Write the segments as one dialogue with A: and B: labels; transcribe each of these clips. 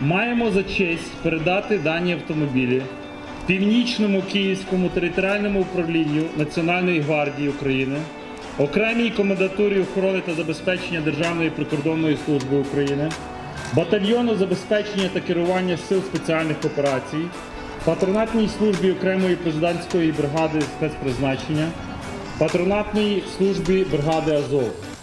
A: Маємо за честь передати дані автомобілі Північному Київському територіальному управлінню Національної гвардії України, окремій комендатурі охорони та забезпечення Державної прикордонної служби України, батальйону забезпечення та керування сил спеціальних операцій, патронатній службі окремої президентської бригади спецпризначення, патронатній службі бригади Азов.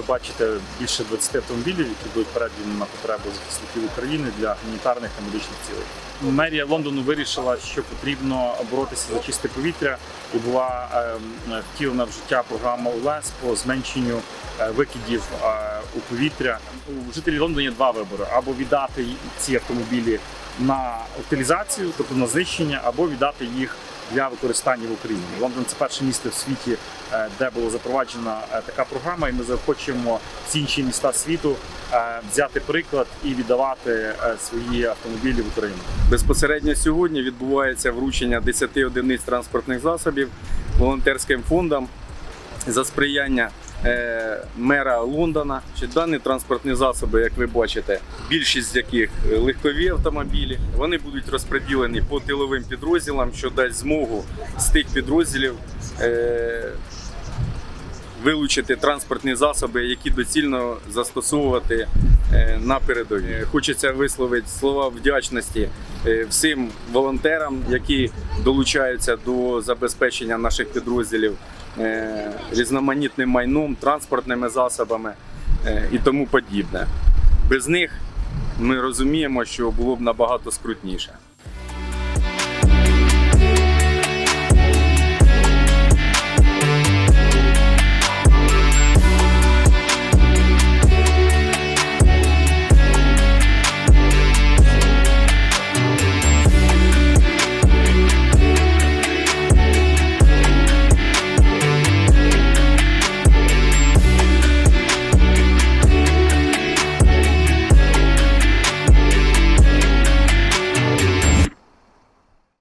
B: Ви бачите більше 20 автомобілів, які будуть передані на потребу захисників України для гуманітарних та медичних цілей. Мерія Лондону вирішила, що потрібно боротися за чисте повітря, і була ем, втілена в життя програма УЛЕС по зменшенню е, викидів е, у повітря. У жителів Лондона є два вибори: або віддати ці автомобілі на утилізацію, тобто на знищення, або віддати їх для використання в Україні. Лондон це перше місто в світі, е, де була запроваджена е, така програма, і ми захочемо всі інші міста світу е, взяти приклад і віддавати свої автомобілі в Україну.
C: Безпосередньо сьогодні відбувається вручення 10 одиниць транспортних засобів волонтерським фондам за сприяння мера Лондона. Чи дані транспортні засоби, як ви бачите, більшість з яких е, легкові автомобілі, вони будуть розподілені по тиловим підрозділам, що дасть змогу з тих підрозділів. Е, Вилучити транспортні засоби, які доцільно застосовувати е, на передовій. Хочеться висловити слова вдячності е, всім волонтерам, які долучаються до забезпечення наших підрозділів е, різноманітним майном, транспортними засобами е, і тому подібне. Без них ми розуміємо, що було б набагато скрутніше.